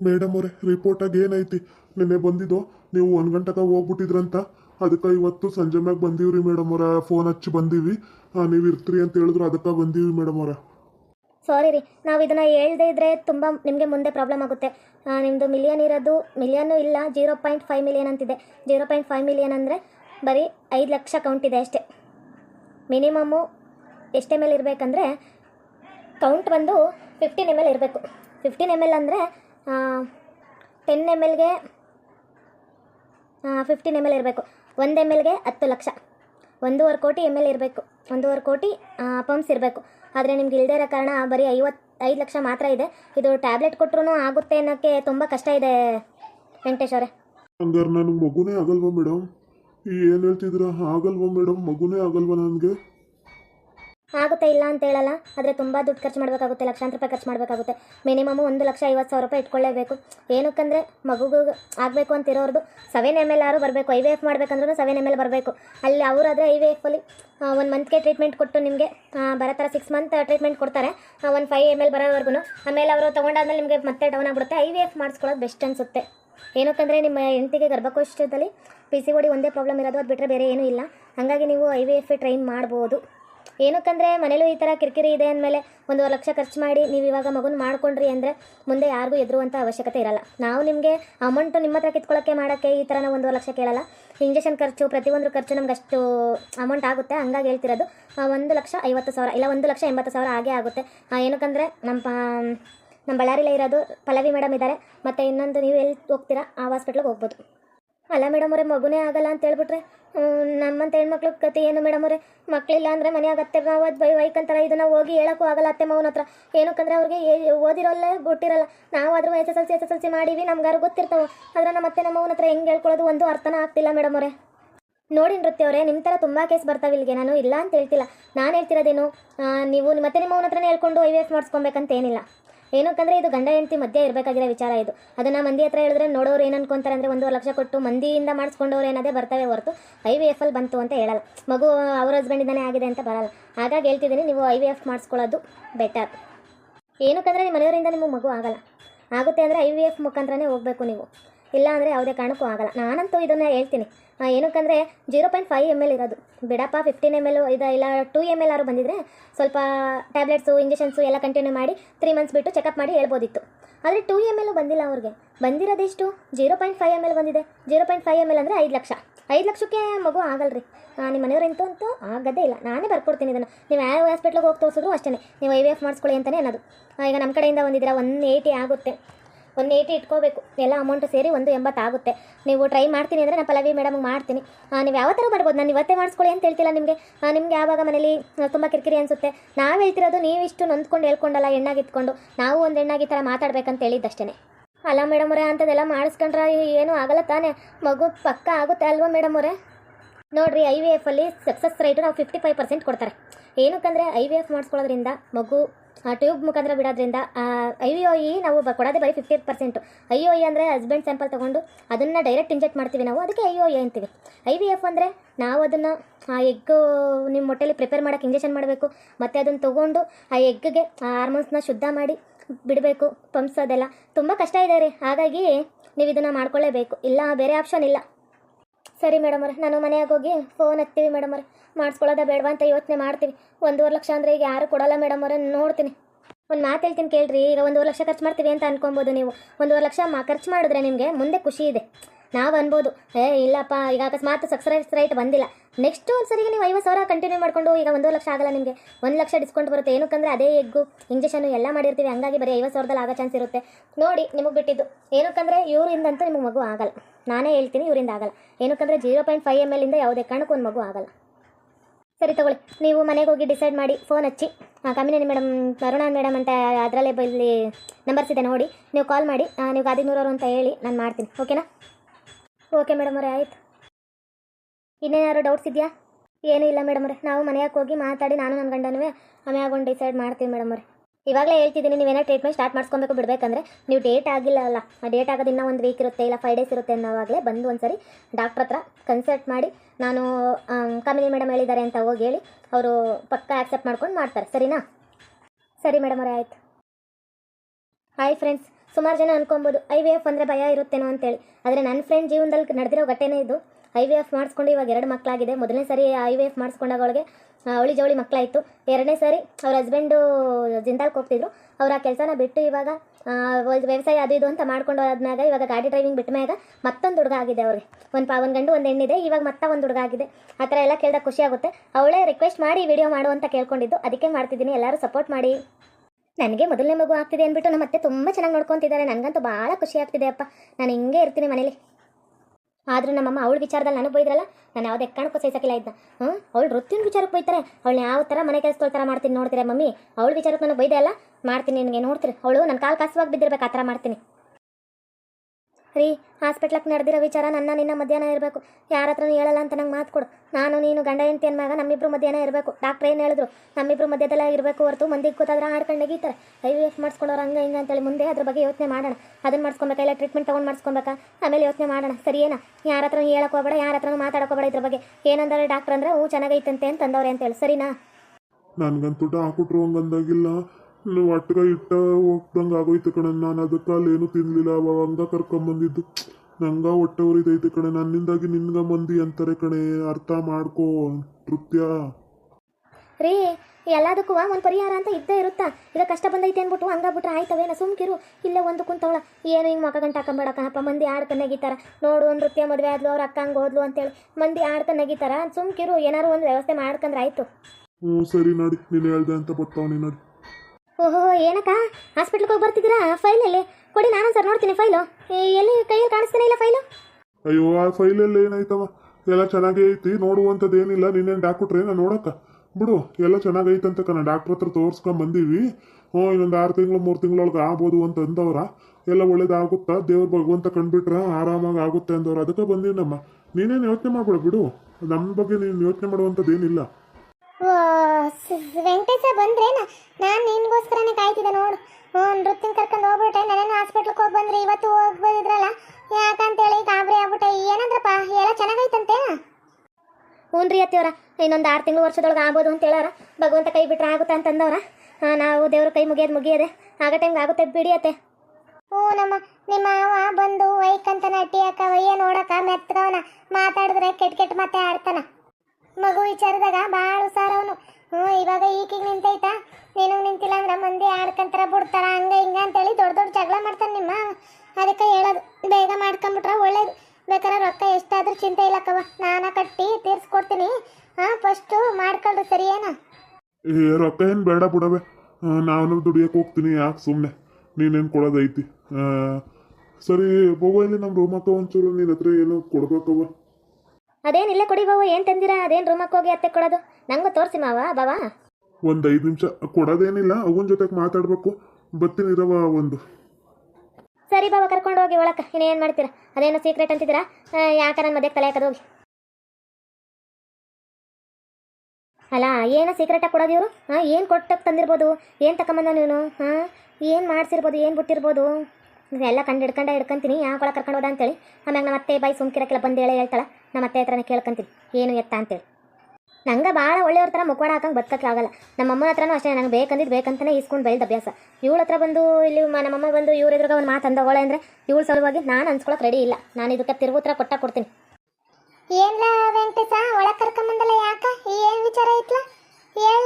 Madam ಅವರೇ ಆಗಿ ಏನೈತಿ? ನಿನ್ನೆ ಬಂದಿದ್ದು, ನೀವು ಒಂದು ಗಂಟೆಗ ಹೋಗ್ಬಿಟ್ಟಿದ್ರಂತ? ಅದಕ್ಕೆ ಇವತ್ತು ಸಂಜೆ ಮ್ಯಾಗ ಬಂದೀವ್ರಿ ಮೇಡಮ್ ಅವರ ಫೋನ್ ಹಚ್ಚಿ ಬಂದೀವಿ. ನೀವು ಇರ್ತೀರಿ ಅಂತ ಹೇಳಿದ್ರು, ಅದಕ್ಕೆ ಬಂದೀವಿ ಮೇಡಮ್ ಅವರ. ಸಾರಿ ರೀ, ನಾವು ಇದನ್ನು ಹೇಳ್ದೇ ಇದ್ರೆ ತುಂಬಾ ನಿಮಗೆ ಮುಂದೆ ಪ್ರಾಬ್ಲಮ್ ಆಗುತ್ತೆ. ನಿಮ್ದು ಮಿಲಿಯನ್ ಇರೋದು ಮಿಲಿಯನ್ ಇಲ್ಲ ಜೀರೋ ಪಾಯಿಂಟ್ ಫೈವ್ ಮಿಲಿಯನ್ ಅಂತಿದೆ. ಜೀರೋ ಪಾಯಿಂಟ್ ಫೈವ್ ಮಿಲಿಯನ್ ಅಂದ್ರೆ ಬರೀ ಐದು ಲಕ್ಷ ಕೌಂಟ್ ಇದೆ ಅಷ್ಟೇ. ಮಿನಿಮಮ್ಮು ಎಷ್ಟು ಎಂ ಎಲ್ ಇರಬೇಕಂದ್ರೆ ಕೌಂಟ್ ಬಂದು ಫಿಫ್ಟೀನ್ ಎಂ ಎಲ್ ಇರಬೇಕು. ಫಿಫ್ಟೀನ್ ಎಂ ಎಲ್ ಅಂದರೆ ಟೆನ್ ಎಂ ಎಲ್ಗೆ ಫಿಫ್ಟೀನ್ ಎಂ ಎಲ್ ಇರಬೇಕು. ಒಂದು ಎಂ ಎಲ್ಗೆ ಹತ್ತು ಲಕ್ಷ. ಒಂದೂವರೆ ಕೋಟಿ ಎಂ ಎಲ್ ಇರಬೇಕು. ಒಂದೂವರೆ ಕೋಟಿ ಪಂಪ್ಸ್ ಇರಬೇಕು. ಆದರೆ ನಿಮ್ಗೆ ಇಲ್ಲದೇ ಇರೋ ಕಾರಣ ಬರೀ ಐವತ್ತು ಐದು ಲಕ್ಷ ಮಾತ್ರ ಇದೆ. ಇದು ಟ್ಯಾಬ್ಲೆಟ್ ಕೊಟ್ಟರು ಆಗುತ್ತೆ ಅನ್ನೋಕ್ಕೆ ತುಂಬ ಕಷ್ಟ ಇದೆ ವೆಂಕಟೇಶ್ ಅವರೇ. ಹಂಗಾರೆ ನನಗೆ ಮಗುನೇ ಆಗಲ್ವಾ ಮೇಡಮ್ ಏನು ಹೇಳ್ತಿದ್ದೀರಾ? ಆಗಲ್ವಾ ಮೇಡಮ್ ಮಗುನೇ ಆಗಲ್ವಾ ನನಗೆ? ಆಗುತ್ತೆ ಇಲ್ಲ ಅಂತ ಹೇಳಲ್ಲ. ಆದರೆ ತುಂಬ ದುಡ್ಡು ಖರ್ಚು ಮಾಡಬೇಕಾಗುತ್ತೆ, ಲಕ್ಷಾಂತರ ರೂಪಾಯಿ ಖರ್ಚು ಮಾಡಬೇಕಾಗುತ್ತೆ. ಮಿನಿಮಮ್ ಒಂದು ಲಕ್ಷ ಐವತ್ತು ಸಾವಿರ ರೂಪಾಯಿ ಇಟ್ಕೊಳ್ಳೇಬೇಕು. ಏನಕ್ಕಂದರೆ ಮಗುಗೂ ಆಗಬೇಕು ಅಂತ ಇರೋರ್ದು ಸೆವೆನ್ ಎಂ ಎಲ್ ಆರು ಬರಬೇಕು? ಐ ವಿ ಎಫ್ ಮಾಡಬೇಕಂದ್ರೂ ಸೆವೆನ್ ಎಂ ಎಲ್ ಬರಬೇಕು. ಅಲ್ಲಿ ಅವರಾದರೆ ಐ ವಿ ಎಫಲ್ಲಿ ಒಂದು ಮಂತ್ಗೆ ಟ್ರೀಟ್ಮೆಂಟ್ ಕೊಟ್ಟು ನಿಮಗೆ ಬರೋ ಥರ ಸಿಕ್ಸ್ ಮಂತ್ ಟ್ರೀಟ್ಮೆಂಟ್ ಕೊಡ್ತಾರೆ. ಒಂದು ಫೈವ್ ಎಂ ಎಲ್ ಬರೋವರೆಗೂ ಆಮೇಲೆ ಅವರು ತೊಗೊಂಡಾದ್ಮೇಲೆ ನಿಮಗೆ ಮತ್ತೆ ಡೌನ್ ಆಗಿಬಿಡುತ್ತೆ. ಐ ವಿ ಎಫ್ ಮಾಡಿಸ್ಕೊಳ್ಳೋದು ಬೆಸ್ಟ್ ಅನಿಸುತ್ತೆ. ಏನಕ್ಕಂದರೆ ನಿಮ್ಮ ಹೆಂಡತಿಗೆ ಗರ್ಭಕೋಶದಲ್ಲಿ ಪಿ ಸಿ ಒಂದೇ ಪ್ರಾಬ್ಲಮ್ ಇರೋದು, ಅದು ಬಿಟ್ಟರೆ ಬೇರೆ ಏನೂ ಇಲ್ಲ. ಹಾಗಾಗಿ ನೀವು ಐ ವಿ ಎಫ್ ಟ್ರೈನ್ ಮಾಡ್ಬೋದು. ಏನಕ್ಕಂದರೆ ಮನೇಲೂ ಈ ಥರ ಕಿರಿಕಿರಿ ಇದೆ ಅಂದಮೇಲೆ ಒಂದೂವರೆ ಲಕ್ಷ ಖರ್ಚು ಮಾಡಿ ನೀವು ಇವಾಗ ಮಗುನ ಮಾಡ್ಕೊಂಡ್ರಿ ಅಂದರೆ ಮುಂದೆ ಯಾರಿಗೂ ಎದುರುವಂಥ ಅವಶ್ಯಕತೆ ಇರಲ್ಲ. ನಾವು ನಿಮಗೆ ಅಮೌಂಟು ನಿಮ್ಮ ಹತ್ರ ಕಿತ್ಕೊಳ್ಳೋಕ್ಕೆ ಮಾಡೋಕ್ಕೆ ಈ ಥರ ನಾವು ಒಂದೂವರೆ ಲಕ್ಷ ಕೇಳಲ್ಲ. ಇಂಜೆಕ್ಷನ್ ಖರ್ಚು ಪ್ರತಿಯೊಂದು ಖರ್ಚು ನಮ್ಗೆ ಅಷ್ಟು ಅಮೌಂಟ್ ಆಗುತ್ತೆ. ಹಂಗಾಗಿ ಹೇಳ್ತಿರೋದು ಒಂದು ಲಕ್ಷ ಐವತ್ತು ಸಾವಿರ, ಇಲ್ಲ ಒಂದು ಲಕ್ಷ ಎಂಬತ್ತು ಸಾವಿರ ಆಗೇ ಆಗುತ್ತೆ. ಏನಕ್ಕಂದರೆ ನಮ್ಮ ನಮ್ಮ ಬಳ್ಳಾರಿಲೇ ಇರೋದು ಪಲ್ಲವಿ ಮೇಡಮ್ ಇದ್ದಾರೆ ಮತ್ತು ಇನ್ನೊಂದು ನೀವು ಎಲ್ಲಿ ಹೋಗ್ತೀರಾ, ಆ ಹಾಸ್ಪಿಟ್ಲಿಗೆ ಹೋಗ್ಬೋದು. ಅಲ್ಲ ಮೇಡಮ್ ಅವರೇ, ಮಗುನೇ ಆಗಲ್ಲ ಅಂತ ಹೇಳ್ಬಿಟ್ರೆ ನಮ್ಮಂತ ಹೆಣ್ಮಕ್ಳು ಕತೆ ಏನು ಮೇಡಮ್ ಅವರೇ? ಮಕ್ಕಳಿಲ್ಲ ಅಂದರೆ ಮನೆಯಾಗ ಅತ್ತೆ ಮಾವ ಬೈ ವೈಕಂತಾರ ಇದನ್ನ ಹೋಗಿ ಹೇಳೋಕ್ಕೂ ಆಗಲ್ಲ ಅತ್ತೆ ಮಾವನ ಹತ್ರ. ಏನಕ್ಕಂದ್ರೆ ಅವ್ರಿಗೆ ಓದಿರೋಲ್ಲ ಗೊತ್ತಿರಲ್ಲ. ನಾವಾದರೂ S S L C S S L C ಮಾಡೀವಿ, ನಮ್ಗಾರು ಗೊತ್ತಿರ್ತಾವೆ. ಆದರೆ ನಮ್ಮ ಅತ್ತೆ ನಮ್ಮ ಅವನ ಹತ್ರ ಹೆಂಗೆ ಹೇಳ್ಕೊಳ್ಳೋದು ಒಂದು ಅರ್ಥನ ಆಗ್ತಿಲ್ಲ ಮೇಡಮ್ ಅವರೇ. ನೋಡಿ ನೃತ್ಯ ಅವರೇ ನಿಮ್ಮ ಥರ ತುಂಬ ಕೇಸ್ ಬರ್ತಾವೆ ಇಲ್ಲಿಗೆ. ನಾನು ಇಲ್ಲ ಅಂತ ಹೇಳ್ತಿಲ್ಲ. ನಾನು ಹೇಳ್ತಿರೋದೇನು ನೀವು ಮತ್ತೆ ನಿಮ್ಮ ಅವನ ಹತ್ರನೇ ಹೇಳ್ಕೊಂಡು ಐ ವಿ ಎಫ್ ಮಾಡಿಸ್ಕೊಬೇಕಂತ ಏನಿಲ್ಲ ಏನಕ್ಕಂದ್ರೆ ಇದು ಗಂಡ ಹೆಂಡತಿ ಮಧ್ಯೆ ಇರಬೇಕಾಗಿರೋ ವಿಚಾರ ಇದು. ಅದನ್ನು ಮಂದಿ ಹತ್ರ ಹೇಳಿದ್ರೆ ನೋಡೋರು ಏನು ಅನ್ಕೊಂತಾರೆ ಅಂದರೆ ಒಂದೂವರೆ ಲಕ್ಷ ಕೊಟ್ಟು ಮಂದಿಯಿಂದ ಮಾಡಿಸ್ಕೊಂಡವ್ರು ಏನದೇ ಬರ್ತವೆ ಹೊರತು ಐ ವಿ ಎಫ್ ಅಲ್ಲಿ ಬಂತು ಅಂತ ಹೇಳಲ್ಲ. ಮಗು ಅವ್ರ ಹಸ್ಬೆಂಡಿಂದಾನೇ ಆಗಿದೆ ಅಂತ ಬರಲ್ಲ. ಹಾಗಾಗಿ ಹೇಳ್ತಿದ್ದೀನಿ ನೀವು ಐ ವಿ ಎಫ್ ಮಾಡಿಸ್ಕೊಳ್ಳೋದು ಬೆಟರ್ ಏನಕ್ಕಂದರೆ ನಿಮ್ಮ ಮನೆಯವರಿಂದ ನಿಮ್ಮ ಮಗು ಆಗಲ್ಲ. ಆಗುತ್ತೆ ಅಂದರೆ ಐ ವಿ ಎಫ್ ಮುಖಾಂತರನೇ ಹೋಗಬೇಕು ನೀವು. ಇಲ್ಲ ಅಂದರೆ ಯಾವುದೇ ಕಾರಣಕ್ಕೂ ಆಗಲ್ಲ. ನಾನಂತೂ ಇದನ್ನು ಹೇಳ್ತೀನಿ. ಏನಕ್ಕೆ ಏನಕ್ಕಂದರೆ zero point five M L ಇರೋದು. ಬಿಡಪ್ಪ ಫಿಫ್ಟೀನ್ ಎಂ ಎಲ್ ಇದು, ಇಲ್ಲ ಟೂ ಎಂ ಎಲ್ ಆರು ಬಂದಿದ್ರೆ ಸ್ವಲ್ಪ ಟ್ಯಾಬ್ಲೆಟ್ಸು ಇಂಜೆಕ್ಷನ್ಸು ಎಲ್ಲ ಕಂಟಿನ್ಯೂ ಮಾಡಿ ತ್ರೀ ಮಂತ್ಸ್ ಬಿಟ್ಟು ಚೆಕಪ್ ಮಾಡಿ ಹೇಳ್ಬೋದಿತ್ತು. ಆದರೆ ಟೂ ಎಂ ಎಲ್ ಬಂದಿಲ್ಲ ಅವ್ರಿಗೆ. ಬಂದಿರೋದೆಷ್ಟು zero point five M L ಬಂದಿದೆ. Zero point five M L ಅಂದರೆ ಐದು ಲಕ್ಷ. ಐದು ಲಕ್ಷಕ್ಕೆ ಮಗು ಆಗಲ್ರಿ. ರೀ ನಿಮ್ಮ ಮನೆಯವ್ರಂತೂ ಅಂತೂ ಆಗೋದೇ ಇಲ್ಲ. ನಾನೇ ಬರ್ಕೊಡ್ತೀನಿ ಇದನ್ನು. ನೀವು ಯಾವ ಹಾಸ್ಪಿಟ್ಲಿಗೆ ಹೋಗಿ ತೋರಿಸಿದ್ರು ಅಷ್ಟೇ ನೀವು ಐ ವಿ ಎಫ್ ಮಾಡಿಸ್ಕೊಳ್ಳಿ ಅಂತಲೇ ಅನ್ನೋದು. ಈಗ ನಮ್ಮ ಕಡೆಯಿಂದ ಒಂದಿದ್ದೀರಾ ಒನ್ ಏಯ್ಟಿ ಆಗುತ್ತೆ. ಒನ್ ಏಯ್ಟಿ ಇಟ್ಕೋಬೇಕು. ಎಲ್ಲ ಅಮೌಂಟು ಸೇರಿ ಒಂದು ಎಂಬತ್ತು ಆಗುತ್ತೆ ನೀವು ಟ್ರೈ ಮಾಡ್ತೀನಿ ಅಂದರೆ ನಾನು ಪಲ್ಲವಿ ಮೇಡಮ್ಗೆ ಮಾಡ್ತೀನಿ. ನೀವು ಯಾವ ಥರ ಬರ್ಬೋದು ನಾನು ಇವತ್ತೇ ಮಾಡಿಸ್ಕೊಳ್ಳಿ ಅಂತ ಹೇಳ್ತಿಲ್ಲ ನಿಮಗೆ. ನಿಮಗೆ ಯಾವಾಗ ಮನೇಲಿ ತುಂಬ ಕಿರಿಕಿರಿ ಅನಿಸುತ್ತೆ. ನಾವು ಹೇಳ್ತಿರೋದು ನೀವು ಇಷ್ಟು ನೊಂದ್ಕೊಂಡು ಹೇಳ್ಕೊಂಡಲ್ಲ ಹೆಣ್ಣಾಗಿತ್ಕೊಂಡು ನಾವು ಒಂದು ಹೆಣ್ಣಾಗಿ ಥರ ಮಾತಾಡ್ಬೇಕಂತ ಹೇಳಿದ್ದಷ್ಟೇ ಅಲ್ಲ ಮೇಡಮ್ ಅವರೇ ಅಂಥದ್ದೆಲ್ಲ ಮಾಡಿಸ್ಕೊಂಡ್ರೆ ಏನೂ ಆಗಲ್ಲ ತಾನೇ. ಮಗು ಪಕ್ಕ ಆಗುತ್ತೆ ಅಲ್ವಾ ಮೇಡಮ್ ಅವರೇ? ನೋಡ್ರಿ ಐ ವಿ ಎಫಲ್ಲಿ ಸಕ್ಸಸ್ ರೇಟು ನಾವು ಫಿಫ್ಟಿ ಫೈವ್ ಪರ್ಸೆಂಟ್ ಕೊಡ್ತಾರೆ. ಏನಕ್ಕಂದರೆ ಐ ವಿ ಎಫ್ ಮಾಡಿಸ್ಕೊಳ್ಳೋದ್ರಿಂದ, ಮಗು ಟ್ಯೂಬ್ ಮುಖಾಂತರ ಬಿಡೋದ್ರಿಂದ ಐ ವಿ ಒ ಇ ನಾವು ಕೊಡೋದೇ ಬರೀ fifty percent I O E ಅಂದರೆ ಹಸ್ಬೆಂಡ್ ಸ್ಯಾಂಪಲ್ ತೊಗೊಂಡು ಅದನ್ನು ಡೈರೆಕ್ಟ್ ಇಂಜೆಕ್ಟ್ ಮಾಡ್ತೀವಿ ನಾವು. ಅದಕ್ಕೆ ಐ ಒ ಎ ಅಂತೀವಿ. ಐ ವಿ ಎಫ್ ಅಂದರೆ ನಾವು ಅದನ್ನು ಆ ಎಗ್ಗು ನಿಮ್ಮ ಮೊಟ್ಟೆಲಿ ಪ್ರಿಪೇರ್ ಮಾಡೋಕ್ಕೆ ಇಂಜೆಕ್ಷನ್ ಮಾಡಬೇಕು. ಮತ್ತು ಅದನ್ನು ತೊಗೊಂಡು ಆ ಎಗ್ಗಿಗೆ ಆ ಹಾರ್ಮೋನ್ಸ್ನ ಶುದ್ಧ ಮಾಡಿ ಬಿಡಬೇಕು. ಪಂಪ್ಸ್ ಅದೆಲ್ಲ. ತುಂಬ ಕಷ್ಟ ಇದೆ ರೀ. ಹಾಗಾಗಿ ನೀವು ಇದನ್ನು ಮಾಡ್ಕೊಳ್ಳೇಬೇಕು. ಇಲ್ಲ, ಬೇರೆ ಆಪ್ಷನ್ ಇಲ್ಲ. ಸರಿ ಮೇಡಮ್ ಅವ್ರೆ, ನಾನು ಮನೆಯಾಗೋಗಿ ಫೋನ್ ಹತ್ತೀವಿ ಮೇಡಮ್ ಅವ್ರೆ. ಮಾಡಿಸ್ಕೊಳ್ಳೋದ ಬೇಡವಾ ಅಂತ ಯೋಚನೆ ಮಾಡ್ತೀವಿ ಒಂದೂವರೆ ಲಕ್ಷ ಅಂದರೆ ಈಗ ಯಾರು ಕೊಡಲ್ಲ ಮೇಡಮ್ ಅವರೇ ನೋಡ್ತೀನಿ. ಒಂದು ಮಾತು ಹೇಳ್ತೀನಿ ಕೇಳ್ರಿ, ಈಗ ಒಂದೂವರೆ ಲಕ್ಷ ಖರ್ಚು ಮಾಡ್ತೀವಿ ಅಂತ ಅನ್ಕೊಬೋದು ನೀವು. ಒಂದೂವರೆ ಲಕ್ಷ ಮಾ ಖರ್ಚು ಮಾಡಿದ್ರೆ ನಿಮಗೆ ಮುಂದೆ ಖುಷಿ ಇದೆ. ನಾವು ಅನ್ಬೋದು, ಏ ಇಲ್ಲಪ್ಪ, ಈಗ ಅಕಸ್ಮಾತ್ ಸಕ್ಸಸ್ ರೈಟ್ ಬಂದಿಲ್ಲ. ನೆಕ್ಸ್ಟ್ ಒಂದು ಸರಿಗೆ ನೀವು ಐವತ್ತು ಸಾವಿರ ಕಂಟಿನ್ಯೂ ಮಾಡಿಕೊಂಡು ಈಗ ಒಂದೂವರೆ ಲಕ್ಷ ಆಗಲ್ಲ ನಿಮಗೆ. ಒಂದು ಲಕ್ಷ ಡಿಸ್ಕೌಂಟ್ ಬರುತ್ತೆ. ಏನಕ್ಕಂದ್ರೆ ಅದೇ ಎಗ್ಗು ಇಂಜೆಕ್ಷನ್ ಎಲ್ಲ ಮಾಡಿರ್ತೀವಿ. ಹಂಗಾಗಿ ಬರೀ ಐವತ್ತು ಸಾವಿರದಲ್ಲಿ ಆಗೋ ಚಾನ್ಸ್ ಇರುತ್ತೆ. ನೋಡಿ, ನಿಮಗೆ ಬಿಟ್ಟಿದ್ದು. ಏನಕ್ಕಂದ್ರೆ ಇವರಿಂದಂತೂ ನಿಮಗೆ ಮಗು ಆಗಲ್ಲ. ನಾನೇ ಹೇಳ್ತೀನಿ ಇವರಿಂದ ಆಗಲ್ಲ. ಏನಕ್ಕಂದ್ರೆ ಜೀರೋ ಪಾಯಿಂಟ್ ಫೈವ್ ಎಂ ಎಲ್ಲಿಂದ ಯಾವುದೇ ಕಾರಣಕ್ಕೂ ಒಂದು ಮಗು ಆಗಲ್ಲ. ಸರಿ ತಗೊಳ್ಳಿ. ನೀವು ಮನೆಗೆ ಹೋಗಿ ಡಿಸೈಡ್ ಮಾಡಿ ಫೋನ್ ಹಚ್ಚಿ. ಕಮಿನಿ ಮೇಡಮ್, ಅರುಣಾ ಮೇಡಮ್ ಅಂತ ಅದರಲ್ಲೇ ಇಲ್ಲಿ ನಂಬರ್ಸ್ ಇದೆ ನೋಡಿ. ನೀವು ಕಾಲ್ ಮಾಡಿ ನೀವು ಗಾದಿನೂರವರು ಅಂತ ಹೇಳಿ ನಾನು ಮಾಡ್ತೀನಿ. ಓಕೆನಾ ಓಕೆ ಮೇಡಮ್ ಅವರೇ, ಆಯಿತು. ಇನ್ನೇನಾದ್ರು ಡೌಟ್ಸ್ ಇದೆಯಾ? ಏನೂ ಇಲ್ಲ ಮೇಡಮ್ ಅವರೇ. ನಾವು ಮನೆಯಾಗೆ ಹೋಗಿ ಮಾತಾಡಿ, ನಾನು ನನ್ನ ಗಂಡನೂ ಆಮೇಲೆ ಡಿಸೈಡ್ ಮಾಡ್ತೀವಿ ಮೇಡಮ್ ಅವರೇ. ಇವಾಗಲೇ ಹೇಳ್ತಿದ್ದೀನಿ, ನೀವೇನೋ ಟ್ರೀಟ್ಮೆಂಟ್ ಸ್ಟಾರ್ಟ್ ಮಾಡ್ಕೊಬೇಕು ಬಿಡಬೇಕಂದ್ರೆ, ನೀವು ಡೇಟ್ ಆಗಿಲ್ಲ ಅಲ್ಲ, ಆ ಡೇಟ್ ಆಗೋದು ಇನ್ನೂ ಒಂದು ವೀಕ್ ಇರುತ್ತೆ, ಇಲ್ಲ ಫೈವ್ ಡೇಸ್ ಇರುತ್ತೆ ಅನ್ನೋವಾಗಲೇ ಬಂದು ಒಂದ್ಸರಿ ಡಾಕ್ಟ್ರ್ ಹತ್ರ ಕನ್ಸಲ್ಟ್ ಮಾಡಿ, ನಾನು ಕಮಿನಿ ಮೇಡಮ್ ಹೇಳಿದ್ದಾರೆ ಅಂತ ಹೋಗಿ ಹೇಳಿ, ಅವರು ಪಕ್ಕ ಆಕ್ಸೆಪ್ಟ್ ಮಾಡ್ಕೊಂಡು ಮಾಡ್ತಾರೆ, ಸರಿನಾ? ಸರಿ ಮೇಡಮ್ ಅವರೇ, ಆಯಿತು. ಹಾಯ್ ಫ್ರೆಂಡ್ಸ್ ಸುಮಾರು ಜನ ಅನ್ಕೊಬೋದು ಐ ವಿ ಎಫ್ ಅಂದರೆ ಭಯ ಇರುತ್ತೇನೋ ಅಂತೇಳಿ, ಆದರೆ ನನ್ನ ಫ್ರೆಂಡ್ ಜೀವನದಲ್ಲಿ ನಡೆದಿರೋ ಘಟನೆ ಇದು ಐ ವಿ ಎಫ್ ಮಾಡಿಸ್ಕೊಂಡು ಇವಾಗ ಎರಡು ಮಕ್ಕಳಾಗಿದೆ ಮೊದಲನೇ ಸರಿ ಐ ವಿ ಎಫ್ ಮಾಡಿಸ್ಕೊಂಡಾಗ ಅವಳಿಗೆ ಅವಳಿ ಜವಳಿ ಮಕ್ಕಳಾಯಿತು. ಎರಡನೇ ಸಾರಿ ಅವ್ರ ಹಸ್ಬೆಂಡು ಜಿಂದಾಲ್ಗೆ ಹೋಗ್ತಿದ್ರು. ಅವ್ರು ಆ ಕೆಲಸನ ಬಿಟ್ಟು ಇವಾಗ ವ್ಯವಸಾಯ ಅದು ಇದು ಅಂತ ಮಾಡ್ಕೊಂಡು ಹೋದ್ಮ್ಯಾಗ ಇವಾಗ ಗಾಡಿ ಡ್ರೈವಿಂಗ್ ಬಿಟ್ಟ ಮ್ಯಾಗ ಮತ್ತೊಂದು ಹುಡುಗ ಆಗಿದೆ ಅವ್ರಿಗೆ. ಒಂದು ಪಾ, ಒಂದು ಗಂಡು, ಒಂದು ಹೆಣ್ಣಿದೆ. ಇವಾಗ ಮತ್ತೆ ಒಂದು ಹುಡುಗ ಆಗಿದೆ. ಆ ಥರ ಎಲ್ಲ ಕೇಳಿದಾಗ ಖುಷಿ ಆಗುತ್ತೆ. ಅವಳೇ ರಿಕ್ವೆಸ್ಟ್ ಮಾಡಿ ವಿಡಿಯೋ ಮಾಡು ಅಂತ ಕೇಳ್ಕೊಂಡಿದ್ದು. ಅದಕ್ಕೆ ಮಾಡ್ತಿದ್ದೀನಿ. ಎಲ್ಲರೂ ಸಪೋರ್ಟ್ ಮಾಡಿ. ನನಗೆ ಮೊದಲನೇ ಮಗು ಆಗ್ತಿದೆ ಅಂದ್ಬಿಟ್ಟು ನಮ್ಮ ಮತ್ತೆ ತುಂಬ ಚೆನ್ನಾಗಿ ನೋಡ್ಕೊತಿದ್ದಾರೆ. ನನಗಂತೂ ಭಾಳ ಖುಷಿ ಆಗ್ತಿದೆ ಅಪ್ಪ. ನಾನು ಹಿಂಗೆ ಇರ್ತೀನಿ ಮನೇಲಿ. ಆದರೂ ನಮ್ಮಮ್ಮ ಅವಳ ವಿಚಾರದಲ್ಲಿ ನನಗೆ ಬೈದ್ರಲ್ಲ, ನಾನು ಯಾವುದೇ ಕಾರಣಕ್ಕೂ ಸಹಿಸಕ್ಕಿಲ್ಲ ಇದ್ದ ಹ್ಞೂ ಅವಳು ವೃತ್ತಿನ ವಿಚಾರಕ್ಕೆ ಬೈತಾರೆ. ಅವಳನ್ನ ಯಾವ ಥರ ಮನೆ ಕೆಲಸ ಥರ ಮಾಡ್ತೀನಿ ನೋಡ್ತೀರಾ ಮಮ್ಮಿ? ಅವಳ ವಿಚಾರಕ್ಕೆ ನನಗೆ ಬೈದೆ ಅಲ್ಲ? ಮಾಡ್ತೀನಿ ನಿನಗೆ, ನೋಡ್ತೀರಿ? ಅವಳು ನನ್ನ ಕಾಲು ಕಾಸವಾಗಿ ಬಿದ್ದಿರ್ಬೇಕು, ಆ ಥರ ಮಾಡ್ತೀನಿ. ರೀ ಹಾಸ್ಪಿಟ್ಲಕ್ಕೆ ನಡೆದಿರೋ ವಿಚಾರ ನನ್ನ ನಿನ್ನ ಮಧ್ಯಾಹ್ನ ಇರಬೇಕು. ಯಾರ ಹತ್ರನೂ ಹೇಳಲ್ಲ ಅಂತ ನಂಗೆ ಮಾತು ಕೊಡು. ನಾನು, ನೀನು, ಗಂಡ, ಹೆಂಡತಿ ಅನ್ಮಾಗ ನಮ್ಮಿಬ್ರು ಮಧ್ಯಾಹ್ನ ಇರಬೇಕು. ಡಾಕ್ಟ್ರ್ ಏನು ಹೇಳಿದ್ರು? ನಮ್ಮಿಬ್ರು ಮಧ್ಯದಲ್ಲೇ ಇರಬೇಕು ಹೊರತು ಮಂದಿಗೆ ಕೂತಾದ್ರೆ ಆಡ್ಕೊಂಡು ಗೀತಾರೆ ಐ ವಿ ಎಫ್ ಮಾಡಿಸ್ಕೊಂಡವ್ರು ಹಂಗೆ ಹಿಂಗೆ ಅಂತೇಳಿ ಮುಂದೆ ಅದ್ರ ಬಗ್ಗೆ ಯೋಚನೆ ಮಾಡೋಣ. ಅದನ್ನು ಮಾಡಿಸ್ಕೊಬೇಕಾ ಇಲ್ಲ ಟ್ರೀಟ್ಮೆಂಟ್ ತೊಗೊಂಡು ಮಾಡಿಸ್ಕೊಬೇಕಾ? ಆಮೇಲೆ ಯೋಚನೆ ಮಾಡೋಣ. ಸರಿಯೇನಾ ಯಾರ ಹತ್ರನೂ ಹೇಳಕ್ಕೆ ಹೋಗಬೇಡ, ಯಾರ ಹತ್ರನೂ ಮಾತಾಡೋಕೋಬೇಡ ಇದ್ರ ಬಗ್ಗೆ. ಏನಂದ್ರೆ ಡಾಕ್ಟ್ರ್ ಅಂದರೆ ಹ್ಞೂ ಚೆನ್ನಾಗೈತಂತೆ ಅಂತ ಅಂದವ್ರೆ ಅಂತೇಳಿ. ಸರಿನಾ? ನನಗಂತೂ ಡಾಕ್ಟ್ರು ಹಂಗಂದಾಗಿಲ್ಲ ನೀವು ಒಟ್ಟಿಗ ಇಟ್ಟ ಹೋಗ್ದಂಗೆ ಆಗೋಯ್ತು ಕಣ. ನಾನು ಅದಕ್ಕೆ ಅಲ್ಲೇನು ತಿನ್ಲಿಲ್ಲ. ಅವ ಹಂಗ ಕರ್ಕೊಂಬಂದಿದ್ದು ನಂಗ ಹೊಟ್ಟೆ ಉರಿದೈತೆ ಕಣೆ. ನನ್ನಿಂದಾಗಿ ನಿನ್ಗ ಮಂದಿ ಅಂತಾರೆ ಕಣೆ. ಅರ್ಥ ಮಾಡ್ಕೋ ನೃತ್ಯ. ರೀ ಎಲ್ಲದಕ್ಕೂ ಒಂದ್ ಪರಿಹಾರ ಅಂತ ಇದ್ದೇ ಇರುತ್ತಾ? ಈಗ ಕಷ್ಟ ಬಂದೈತೆ ಅಂದ್ಬಿಟ್ಟು ಹಂಗಾಗ್ಬಿಟ್ರೆ ಆಯ್ತವೇನ? ಸುಮ್ಕಿರು ಇಲ್ಲೇ ಒಂದು ಕುಂತವಳ. ಏನು ಹಿಂಗೆ ಮಕ ಗಂಟ ಹಾಕೊಂಬೇಡ ಕಣಪ್ಪ ಮಂದಿ ಆಡ್ತ ನಗಿತಾರ ನೋಡು ಒಂದು ನೃತ್ಯ ಮದುವೆ ಆದ್ಲು. ಅವ್ರ ಅಕ್ಕ ಹಂಗೆ ಹೋದ್ಲು ಅಂತೇಳಿ. ಮಂದಿ ಆಡ್ತ ನಗಿತಾರ ಸುಮ್ಕಿರು ಏನಾರು ಒಂದು ವ್ಯವಸ್ಥೆ ಮಾಡ್ಕಂದ್ರೆ ಆಯ್ತು. ಹ್ಞೂ ಸರಿ ನೋಡಿ. ನೀನು ಹೇಳ್ದೆ ಅಂತ ಬರ್ತಾವನಿ ನೋಡಿ. ಓಹೋ, ಏನಕ್ಕ? ಹಾಸ್ಪಿಟ್ಲಿಗೆ ಹೋಗಿ ಬರ್ತಿದ್ದೀರಾ? ಫೈಲಲ್ಲಿ ಕೊಡಿ ನಾನು ಸರ್ ನೋಡ್ತೀನಿ ಫೈಲು ಎಲ್ಲಿ? ಕೈಯಲ್ಲಿ ಕಾಣಿಸ್ತಾನೆ ಇಲ್ಲ ಫೈಲು ಅಯ್ಯೋ, ಆ ಫೈಲಲ್ಲಿ ಏನಾಯ್ತವ? ಎಲ್ಲ ಚೆನ್ನಾಗೇ ಐತಿ ನೋಡುವಂಥದ್ದು ಏನಿಲ್ಲ ನೀನೇನು ಡಾಕ್ಟ್ರೆ ನಾನು ನೋಡಕ್ಕ? ಬಿಡು, ಎಲ್ಲ ಚೆನ್ನಾಗೈತಂತ ಕಣ ಡಾಕ್ಟ್ರ್ ಹತ್ರ ತೋರಿಸ್ಕೊಂಡ್ ಬಂದೀವಿ. ಹ್ಞೂ, ಇನ್ನೊಂದು ಆರು ತಿಂಗಳು, ಮೂರು ತಿಂಗಳೊಳಗೆ ಆಗ್ಬೋದು ಅಂತ ಅಂದವ್ರ. ಎಲ್ಲ ಒಳ್ಳೇದಾಗುತ್ತಾ? ದೇವ್ರ ಭಗವಂತ ಕಂಡ್ಬಿಟ್ರೆ ಆರಾಮಾಗಿ ಆಗುತ್ತೆ ಅಂದವ್ರು. ಅದಕ್ಕೆ ಬಂದೀನಮ್ಮ. ನೀನೇನು ಯೋಚನೆ ಮಾಡ್ಬಿಡು ಬಿಡು. ನಮ್ಮ ಬಗ್ಗೆ ನೀನು ಯೋಚನೆ ಮಾಡುವಂಥದ್ದು ಏನಿಲ್ಲ ವೆಂಕಟೇಶ ಬಂದ್ರೇನ ನಾನು ನಿನ್ಗೋಸ್ಕರನೇ ಕಾಯ್ತಿದ್ದೆ ನೋಡು. ಹ್ಞೂ ನೃತ್ಯನ ಕರ್ಕೊಂಡು ಹೋಗ್ಬಿಟ್ಟೆ ನಾನೇನು ಹಾಸ್ಪಿಟ್ಲಿಗೆ ಹೋಗಿ ಬಂದ್ರೆ ಇವತ್ತು ಹೋಗ್ಬೋದಿದ್ರಲ್ಲ ಯಾಕಂತೇಳಿ ಗಾಬರಿ ಆಗ್ಬಿಟ್ಟೆ. ಏನಂದ್ರಪ್ಪ, ಎಲ್ಲ ಚೆನ್ನಾಗೈತಂತೆ? ಹ್ಞೂ ರೀ ಅತ್ತಿಯವರ, ಇನ್ನೊಂದು ಆರು ತಿಂಗಳು ವರ್ಷದೊಳಗೆ ಆಗ್ಬೋದು ಅಂತ ಹೇಳೋರ ಭಗವಂತ ಕೈ ಬಿಟ್ರೆ ಆಗುತ್ತೆ ಅಂತಂದವ್ರ ಹಾಂ, ನಾವು ದೇವ್ರ ಕೈ ಮುಗಿಯೋದು ಮುಗಿಯದೆ, ಆಗ ಟೈಮ್ಗೆ ಆಗುತ್ತೆ ಬಿಡಿಯತ್ತೆ ಹ್ಞೂ ನಮ್ಮ, ನಿಮ್ಮ ಮಾವ ಬಂದು ವೈಕಂತ ಅಟ್ಟಿಯಾಕ ವಯ್ಯ ನೋಡಕ ಮೆತ್ತಗವನ ಮಾತಾಡಿದ್ರೆ ಕೆಟ್ಟ ಕೆಟ್ಟ ಮಾತೆ ಆಡ್ತಾನ. ಮಗು ವಿಚಾರದಾಗ ಭಾಳ ಹುಷಾರವನು ಹ್ಞೂ, ಇವಾಗ ಈಕಿಗೆ ನಿಂತೈತಾ? ನೀನು ನಿಂತಿಲ್ಲ ಅಂದ್ರೆ ಮಂದಿ ಆಡ್ಕಂತಾರ ಬಿಡ್ತಾರ? ಹಂಗೆ ಹಿಂಗೆ ಅಂತೇಳಿ ದೊಡ್ಡ ದೊಡ್ಡ ಜಗಳ ಮಾಡ್ತಾನೆ ನಿಮ್ಮ ಅದಕ್ಕೆ ಹೇಳೋದು, ಬೇಗ ಮಾಡ್ಕೊಂಬಿಟ್ರೆ ಒಳ್ಳೇದು. ಬೇಕಾದ್ರೆ ರೊಕ್ಕ ಎಷ್ಟಾದರೂ ಚಿಂತೆ ಇಲ್ಲಕ್ಕವ ನಾನು ಕಟ್ಟಿ ತೀರ್ಸ್ಕೊಡ್ತೀನಿ. ಹಾಂ ಫಸ್ಟು ಮಾಡ್ಕೊಳ್ರಿ ಸರಿ ಏನ? ಏ, ರೊಕ್ಕ ಏನು ಬೇಡ ಬಿಡವೆ. ನಾನು ದುಡಿಯಕ್ಕೆ ಹೋಗ್ತೀನಿ, ಯಾಕೆ ಸುಮ್ಮನೆ ನೀನೇನು ಕೊಡೋದೈತಿ? ಸರಿ ಮೊಬೈಲಿ ನಮ್ಮ ರೂಮಕ್ಕ ಒಂಚೂರು ನಿನ್ನ ಹತ್ರ ಏನೋ ಅದೇನಿಲ್ಲ ಕೊಡಿ ಬಾವ ಏನು ತಂದಿರಾ? ಅದೇನು ರೂಮಕ್ಕೆ ಹೋಗಿ ಅತ್ತೆ ಕೊಡೋದು? ನಂಗೂ ತೋರಿಸಿ ಮಾವ ಬಾವ. ಒಂದು ಐದು ನಿಮಿಷ ಕೊಡೋದೇನಿಲ್ಲ ಅವನ ಜೊತೆಗೆ ಮಾತಾಡಬೇಕು. ಇರವ ಒಂದು. ಸರಿ ಬಾವ ಕರ್ಕೊಂಡು ಹೋಗಿ ಒಳಕ. ಇನ್ನೇನು ಮಾಡ್ತೀರಾ? ಅದೇನೋ ಸೀಕ್ರೆಟ್ ಅಂತಿದ್ದೀರಾ? ಯಾಕೆ ನನ್ನ ಮಧ್ಯಕ್ಕೆ ತಲೆ ಹಾಕೋದು ಹೋಗಿ? ಅಲ್ಲ ಏನೋ ಸೀಕ್ರೆಟಾಗಿ ಕೊಡೋದು ಇವರು? ಹಾಂ ಏನು ಕೊಟ್ಟಕ್ಕೆ ತಂದಿರ್ಬೋದು? ಏನು ತಗೊಂಬಂದ ನೀನು? ಹಾಂ ಏನು ಮಾಡ್ಸಿರ್ಬೋದು? ಏನು ಬಿಟ್ಟಿರ್ಬೋದು? ಎಲ್ಲ ಕಂಡು ಹಿಡ್ಕೊಂಡೆ ಹಿಡ್ಕೊಂತೀನಿ ಯಾಕೆ ಒಳಗೆ ಕರ್ಕೊಂಡು ಹೋದ ಅಂತೇಳಿ. ಆಮ್ಯಾಗ ನಮ್ಮ ಅತ್ತೆ ಬಾಯಿ ಸುಮ್ಕಿರಕ್ಕೆಲ್ಲ ಬಂದು ಹೇಳಿ ಹೇಳ್ತಾಳೆ. ನಮ್ಮ ಅತ್ತೆ ಹತ್ರನೇ ಕೇಳ್ಕೊಂತೀನಿ. ಏನು ಎತ್ತ ಅಂತೇಳಿ. ನಂಗೆ ಭಾಳ ಒಳ್ಳೆಯವ್ರ ಥರ ಮುಖವಾಡ ಹಾಕಂಗೆ ಬದುಕಕ್ಕೆ ಆಗಲ್ಲ. ಅಮ್ಮನ ಹತ್ರನೂ ಅಷ್ಟೇ, ನಂಗೆ ಬೇಕಂದಿದ್ದು ಬೇಕಂತಲೇ ಇಸ್ಕೊಂಡು ಬೆಳೆದ ಅಭ್ಯಾಸ. ಇವಳ ಹತ್ರ ಬಂದು ಇಲ್ಲಿ ನಮ್ಮಮ್ಮ ಬಂದು ಇವ್ರ ಎದುರುಗ ಒಂದು ಮಾತು ಅಂದವಳೆ ಅಂದರೆ, ಇವಳು ಸಲುವಾಗಿ ನಾನು ಅನ್ಸ್ಕೊಳಕ್ಕೆ ರೆಡಿ ಇಲ್ಲ. ನಾನು ಇದಕ್ಕೆ ತಿರುವು ಹತ್ರ ಕೊಟ್ಟ ಕೊಡ್ತೀನಿ. ಏನ್ಲ ವೆಂಕಟೇಶ ಒಳಗೆ ಕರ್ಕೊಂಬಂದಲ್ಲ ಯಾಕ? ಏನು ವಿಚಾರ ಐತ್ಲ? ಹೇಳ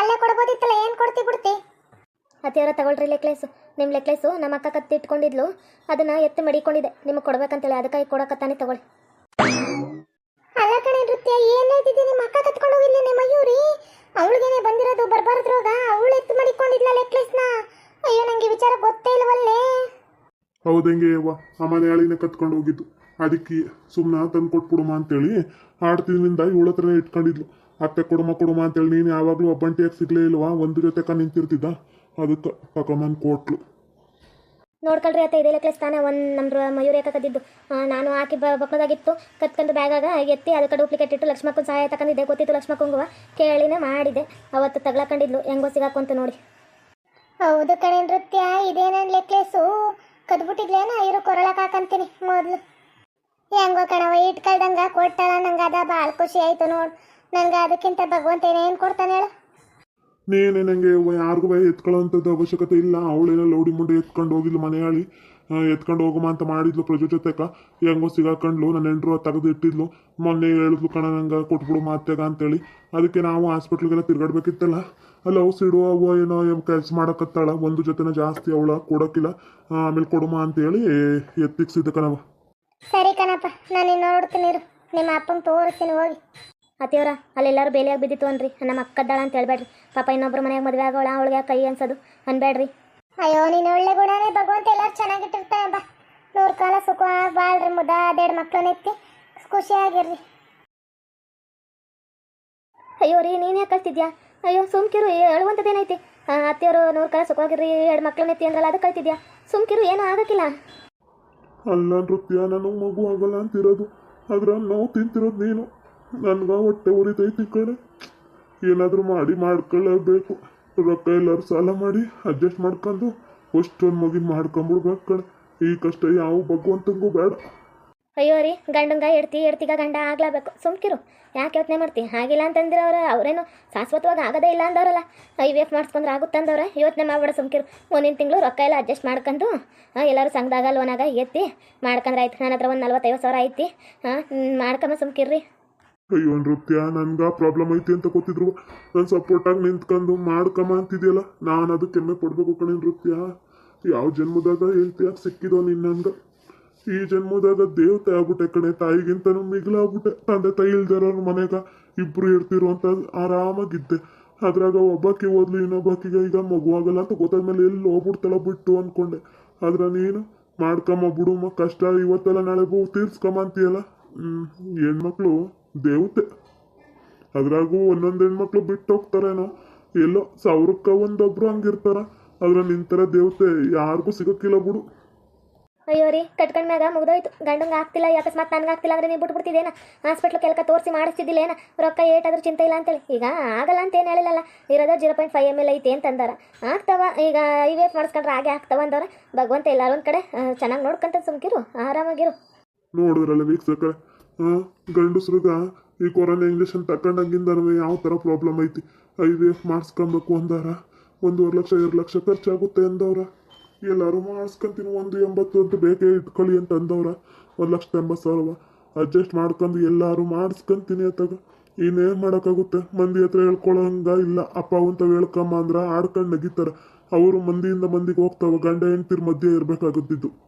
ಅಲ್ಲೇ ಕೊಡ್ಬೋದಿತ್ತಲ್ಲ ಏನು ಕೊಡ್ತಿ ಬಿಡ್ತಿ ಅತಿಯವರ ತಗೊಳ್ರಿ ನೆಕ್ಲೇಸು ನಿಮ್ಮ ನೆಕ್ಲೇಸು ನಮ್ಮ ಅಕ್ಕ ಕತ್ತಿ ಇಟ್ಕೊಂಡಿದ್ಲು ಅದನ್ನ ಎತ್ತಿ ಮಡಿಕೊಂಡಿದ್ದೆ ನಿಮಗೆ ಕೊಡ್ಬೇಕಂತೇಳಿ. ಅದಕ್ಕಾಗಿ ಕೊಡಕತ್ತಾನೆ ತಗೊಳ್ಳಿ. ಅಲ್ಲ ಕಣೆ ನೃತ್ಯ ಏನು ಹೇಳ್ತಿದ್ದೆ? ನಿಮ್ಮ ಅಕ್ಕ ಕತ್ಕೊಂಡು ಹೋಗಿಲ್ಲ ನಿಮ್ಮ ಮಯೂರಿ ಅವಳಿಗೇನೆ ಬಂದಿರೋದು ಬರ್ಬಾರ್ದ್ರೋಗ ಅವಳು ಎತ್ತು ಮಡಿಕೊಂಡಿದ್ಲ ನೆಕ್ಲೆಸ್ನ ಅಯ್ಯೋ ನನಗೆ ವಿಚಾರ ಗೊತ್ತೇ ಇಲ್ವಲ್ಲೇ ಹೌದಂಗೆ ಯವ್ವ? ಆ ಮನೆಯಾಳಿನ ಕತ್ಕೊಂಡು ಹೋಗಿದ್ದು. ಅದಕ್ಕೆ ಸುಮ್ಮನೆ ತಂದು ಕೊಟ್ಬಿಡುಮ ಅಂತೇಳಿ ಆಡ್ತಿದ್ರಿಂದ ಇವಳ ಹತ್ರನೇ ಇಟ್ಕೊಂಡಿದ್ಲು. ಅತ್ತೆ ಕೊಡುಮ ಕೊಡುಮ ಅಂತೇಳಿ. ನೀನು ಯಾವಾಗಲೂ ಒಬ್ಬಂಟಿಯಾಗಿ ಸಿಗ್ಲೇ ಇಲ್ವಾ? ಒಂದು ಜೊತೆ ನಿಂತಿರ್ತಿದ್ದ? ಅದಕ್ಕೆ ತಗೊಂಬಂದು ಕೊಟ್ಲು. ನೋಡ್ಕೊಳ್ರಿ ಅತ್ತ ಇದೇ ಲೆಕ್ಕ ತಾನೇ. ಒಂದು ನಮ್ಮ ಮಯೂರಿ ಅಕ್ಕ ಕದ್ದಿದ್ದು? ನಾನು ಹಾಕಿ ಬ ಬಕ್ಕದಾಗಿತ್ತು ಕತ್ಕೊಂಡು ಬ್ಯಾಗಾಗ ಎತ್ತಿ ಅದಕ್ಕೆ ಡೂಪ್ಲಿಕೇಟ್ ಇಟ್ಟು ಲಕ್ಷ್ಮಕ್ಕನ ಸಹಾಯ ತಗೊಂಡಿದ್ದೆ ಗೊತ್ತಿತ್ತು ಲಕ್ಷ್ಮಕ್ಕಂಗುವ. ಕೇಳಿನೇ ಮಾಡಿದೆ. ಅವತ್ತು ತಗ್ಲಾಕೊಂಡಿದ್ಲು. ಹೆಂಗೋ ಸಿಗಾಕೊಂತ ನೋಡಿ. ಹೌದು ಕಣೆ ನೃತ್ಯ. ಇದೇ ನನ್ನ ನೆಕ್ಲೆಸ್ಸು ಕದ್ಬಿಟ್ಟಿದ್ಲೇನ? ಇರು ಕೊರಳಕ್ಕೆ ಹಾಕಂತೀನಿ ಮೊದಲು. ಹೆಂಗೋ ಕಣವ ಇಟ್ಕೊಳ್ದಂಗ ಕೊಟ್ಟಲ್ಲ ನಂಗೆ ಅದ ಭಾಳ ಖುಷಿ ಆಯ್ತು ನೋಡು. ನಂಗೆ ಅದಕ್ಕಿಂತ ಭಗವಂತ ಏನೇನು ಕೊಡ್ತಾನೆ ಹೇಳು. ನೀನೇ ನಂಗೆ ಯಾರಿಗೂ ಎತ್ಕೊಳ್ಳೋಂಥದ್ದು ಅವಶ್ಯಕತೆ ಇಲ್ಲ. ಅವಳೇನೋ ಲೌಡಿ ಮುಂಡೆ ಎತ್ಕೊಂಡು ಹೋಗಿದ್ಲು ಮನೆಯಾಳಿ ಎತ್ಕೊಂಡು ಹೋಗಮ್ಮ ಅಂತ ಮಾಡಿದ್ಲು ಪ್ರಜೆ ಜೊತೆಕ. ಹೆಂಗೋ ಸಿಗಾಕೊಂಡ್ಲು. ನನ್ನ ಹೆಂಡ್ರು ತೆಗೆದು ಇಟ್ಟಿದ್ಲು ಮೊನ್ನೆ ಹೇಳಿದ್ಲು, ಕಣ, ನಂಗೆ ಕೊಟ್ಬಿಡು ಮಾತ್ಯಾಗ ಅಂತೇಳಿ. ಅದಕ್ಕೆ ನಾವು ಹಾಸ್ಪಿಟ್ಲಿಗೆಲ್ಲ ತಿರ್ಗಾಡ್ಬೇಕಿತ್ತಲ್ಲ. ಅಲ್ಲ ಔಷಧಿ ಇಡುವ ಅವ್ವ, ಏನೋ ಕೆಲಸ ಮಾಡಕತ್ತಾಳ. ಒಂದು ಜೊತೆನ ಜಾಸ್ತಿ ಅವಳ ಕೊಡೋಕಿಲ್ಲ. ಆಮೇಲೆ ಕೊಡುಮ ಅಂತೇಳಿ ಎತ್ತಿಕ್ಸಿದ್ದೆ ಕಣವ ಸರಿ ಕಣಪ್ಪ, ನಾನು ನೋಡ್ತೀನಿ ನಿಮ್ಮ ಅಪ್ಪನ ತೋರಿಸ್ತೀನಿ, ಹೋಗಿ. ಅತ್ತಿಯವರ ಅಲ್ಲೆಲ್ಲರೂ ಬೇಲಿಯಾಗಿ ಬಿದ್ದಿತ್ತು ಅನ್ರಿ. ನಮ್ಮ ಅಕ್ಕದ್ದಾಳ ಅಂತ ಹೇಳ್ಬೇಡ್ರಿ ಪಾಪ ಇನ್ನೊಬ್ರು ಮನೆಯಾಗ ಮದುವೆ ಆಗೋಳ ಅವಳಿಗೆ ಕೈ ಅನ್ಸೋದು ಅನ್ಬೇಡ್ರಿ ಅಯ್ಯೋ ನೀನು ಒಳ್ಳೆ ಗುಣನೇ ಭಗವಂತ ಎಲ್ಲರೂ ಚೆನ್ನಾಗಿಟ್ಟಿರ್ತಾನೆ ಬಾ. ನೂರು ಕಾಲ ಸುಖ ಬಾಳ್ರಿ ಮುದ ಅದೆರಡು ಮಕ್ಕಳನ್ನ ಎತ್ತಿ ಖುಷಿಯಾಗಿರ್ರಿ. ಅಯ್ಯೋ ರೀ ನೀನು ಯಾಕೆ ಕಳ್ತಿದ್ಯಾ? ಅಯ್ಯೋ ಸುಮ್ಕಿರು ಹೇಳುವಂಥದ್ದೇನೈತಿ ಅತ್ತಿಯವರು ನೂರು ಕಾಲ ಸುಖವಾಗಿರ್ರಿ ಎರಡು ಮಕ್ಕಳು ಎತ್ತಿ ಅಂದ್ರಲ್ಲ ಅದು ಕಳ್ತಿದ್ಯಾ? ಸುಮ್ಕಿರು ಏನೂ ಆಗಕ್ಕಿಲ್ಲ. ಅಲ್ಲ ನೃತ್ಯ ನನಗೆ ಮಗು ಆಗಲ್ಲ ಅಂತಿರೋದು. ಅದ್ರ ನೋವು ತಿಂತಿರೋದು ನೀನು. ನನ್ಗೆ ಹೊಟ್ಟೆ ಉರಿತೈತಿ ಕಡೆ ಏನಾದರೂ ಮಾಡಿ ಮಾಡ್ಕೊಳ್ಳೇಬೇಕು. ರೊಕ್ಕ ಎಲ್ಲರೂ ಸಾಲ ಮಾಡಿ ಅಡ್ಜಸ್ಟ್ ಮಾಡ್ಕೊಂಡು ಅಷ್ಟೊಂದು ಮುಗಿ ಮಾಡ್ಕೊಂಬಿಡ್ಬೇಕು ಕಣ. ಈ ಕಷ್ಟ ಯಾವ ಭಗವಂತಂಗೂ ಬೇಡ. ಅಯ್ಯೋ ರೀ, ಗಂಡಂಗ ಎಡ್ತಿ ಎಡ್ತಿಗ ಗಂಡ ಆಗ್ಲೇಬೇಕು. ಸುಮ್ಕಿರು ಯಾಕೆ ಯೋಚನೆ ಮಾಡ್ತಿ? ಆಗಿಲ್ಲ ಅಂತಂದ್ರೆ ಅವ್ರ ಅವರೇನು ಶಾಶ್ವತವಾಗಿ ಆಗೋದೇ ಇಲ್ಲ ಅಂದವ್ರಲ್ಲ. ಐ ವಿ ಎಫ್ ಮಾಡಿಸ್ಕೊಂಡ್ರೆ ಆಗುತ್ತಂದವ್ರೆ. ಯೋಚನೆ ಮಾಡ್ಬೇಡ ಸುಮ್ಕಿರು ಒಂದಿನ ತಿಂಗಳು ರೊಕ್ಕ ಎಲ್ಲ ಅಡ್ಜಸ್ಟ್ ಮಾಡ್ಕೊಂಡು ಎಲ್ಲರೂ ಸಂಘದಾಗ, ಲೋನಾಗ ಎತ್ತಿ ಮಾಡ್ಕೊಂಡ್ರೆ ಆಯ್ತು. ನನ್ನ ಹತ್ರ ಒಂದು ನಲ್ವತ್ತೈವತ್ತು ಸಾವಿರ ಐತಿ. ಹಾಂ ಮಾಡ್ಕೊಂಬ ಸುಮ್ಕಿರ್ರಿ ಅಯ್ಯೋ, ನೃತ್ಯ, ನನ್ಗೆ ಪ್ರಾಬ್ಲಮ್ ಐತಿ ಅಂತ ಗೊತ್ತಿದ್ರು. ನಾನು ಸಪೋರ್ಟಾಗಿ ನಿಂತ್ಕೊಂಡು ಮಾಡ್ಕಮ್ಮ ಅಂತಿದ್ಯಲ್ಲ, ನಾನು ಅದಕ್ಕೆ ಹೆಮ್ಮೆ ಪಡ್ಬೇಕು ಕಣೆ ನೃತ್ಯ. ಯಾವ ಜನ್ಮದಾಗ ಹೇಳ್ತಿಯಾಗ ಸಿಕ್ಕಿದೋ ನೀನು ನನ್ಗೆ ಈ ಜನ್ಮದಾಗ ದೇವತೆ ಆಗ್ಬಿಟ್ಟೆ ಕಣೆ, ತಾಯಿಗಿಂತನೂ ಮಿಗಿಲಾಗ್ಬಿಟ್ಟೆ ತಂದೆ ತಾಯಿ ಇಲ್ದಿರೋರು ಮನೆಗ ಇಬ್ರು ಇರ್ತಿರೋ ಅಂತ ಆರಾಮಾಗಿದ್ದೆ. ಅದ್ರಾಗ ಒಬ್ಬಾಕಿ ಓದ್ಲು, ಇನ್ನೊಬ್ಬಾಕಿಗೆ ಈಗ ಮಗುವಾಗಲ್ಲ ಅಂತ ಗೊತ್ತಾದ್ಮೇಲೆ ಎಲ್ಲಿ ಹೋಗ್ಬಿಡ್ತಾಳ ಬಿಟ್ಟು ಅನ್ಕೊಂಡೆ. ಆದ್ರೆ ನೀನು ಮಾಡ್ಕಮ್ಮ ಬಿಡುಮ್ಮ ಕಷ್ಟ ಇವತ್ತೆಲ್ಲ ನಾಳೆ ಬೋ ತೀರ್ಸ್ಕಮ್ಮ ಅಂತೀಯಲ್ಲ? ಹೆಣ್ಮಕ್ಳು ದೇವತೆ. ಅದ್ರಾಗೂ ಒಂದೊಂದು ಹೆಣ್ಮಕ್ಳು ಬಿಟ್ಟು ಹೋಗ್ತಾರೇನೋ. ಎಲ್ಲೋ ಸಾವಿರಕ್ಕ ಒಂದೊಬ್ರು ಹಂಗಿರ್ತಾರ. ಆದ್ರೆ ನಿಂತರ ದೇವತೆ ಯಾರಿಗೂ ಸಿಗಕ್ಕಿಲ್ಲ ಬಿಡು. ಅಯ್ಯೋ ರೀ ಕಟ್ಕೊಂಡ್ ಮ್ಯಾಗ ಮುಗ್ದೋಯ್ತು. ಗಂಡಂಗೆ ಆಗ್ತಿಲ್ಲ ಅಕಸ್ಮಾತ್ ನನಗೆ ಆಗ್ತಿಲ್ಲ ಅಂದ್ರೆ ನೀವು ಬಿಟ್ಬಿಡ್ತಿದ್ದೇನ ಹಾಸ್ಪಿಟ್ಲ್ ಕೆಲಕ ತೋರಿಸಿ ಮಾಡಿಸ್ತಿದ್ದಿಲ್ಲ ಏನ ರೊಕ್ಕ ಏಟಾದ್ರೂ ಚಿಂತೆ ಇಲ್ಲ ಅಂತೇಳಿ. ಈಗ ಆಗಲ್ಲ ಅಂತ ಏನು ಹೇಳಿಲ್ಲಲ್ಲ. ಇರೋದ zero point five M L ಐತೆ ಅಂತಂದಾರ. ಆಗ್ತಾವ ಈಗ ಐ ವಿ ಎಫ್ ಮಾಡಿಸ್ಕೊಂಡ್ರೆ ಹಾಗೆ ಆಗ್ತಾವ ಅಂದವ್ರ. ಭಗವಂತ ಎಲ್ಲಾರೊಂದು ಕಡೆ ಚೆನ್ನಾಗಿ ನೋಡ್ಕೊಂತ ಸುಮ್ಕಿರು ಆರಾಮಾಗಿರು. ನೋಡಿದ್ರಲ್ಲ ವೀಕ್ಷಕರೇ. ಹಾಂ ಗಂಡಸ್ರಿಗ ಈ ಕೊರೋನಾ ಇಂಜೆಕ್ಷನ್ ತಕೊಂಡಂಗಿಂದನೂ ಯಾವ ಥರ ಪ್ರಾಬ್ಲಮ್ ಐತಿ? ಐ ವಿ ಎಫ್ ಮಾಡಿಸ್ಕೊಬೇಕು ಅಂದಾರ. ಒಂದೂವರೆ ಲಕ್ಷ, ಎರಡು ಲಕ್ಷ ಖರ್ಚಾಗುತ್ತೆ ಅಂದವ್ರ. ಎಲ್ಲರೂ ಮಾಡಿಸ್ಕೊಂತೀನಿ ಒಂದು ಎಂಬತ್ತು ಅಂತ ಬೇಕೇ ಇಟ್ಕೊಳ್ಳಿ ಅಂತ ಅಂದವ್ರ. ಒಂದು ಲಕ್ಷದ ಎಂಬತ್ತು ಸಾವಿರ ಅಡ್ಜಸ್ಟ್ ಮಾಡ್ಕೊಂಡು ಎಲ್ಲರೂ ಮಾಡಿಸ್ಕೊಂತೀನಿ ಅತ್ತಾಗ. ಇನ್ನೇನು ಮಾಡೋಕ್ಕಾಗುತ್ತೆ? ಮಂದಿ ಹತ್ರ ಹೇಳ್ಕೊಳಂಗ ಇಲ್ಲ. ಅಪ್ಪ ಅಂತ ಹೇಳ್ಕಮ್ಮ ಅಂದ್ರೆ ಆಡ್ಕೊಂಡು ನಗಿತಾರೆ. ಅವರು ಮಂದಿಯಿಂದ ಮಂದಿಗೆ ಹೋಗ್ತಾವ. ಗಂಡ, ಹೆಂಡ್ತಿರ್ ಮಧ್ಯೆ ಇರಬೇಕಾಗುತ್ತಿದ್ದು.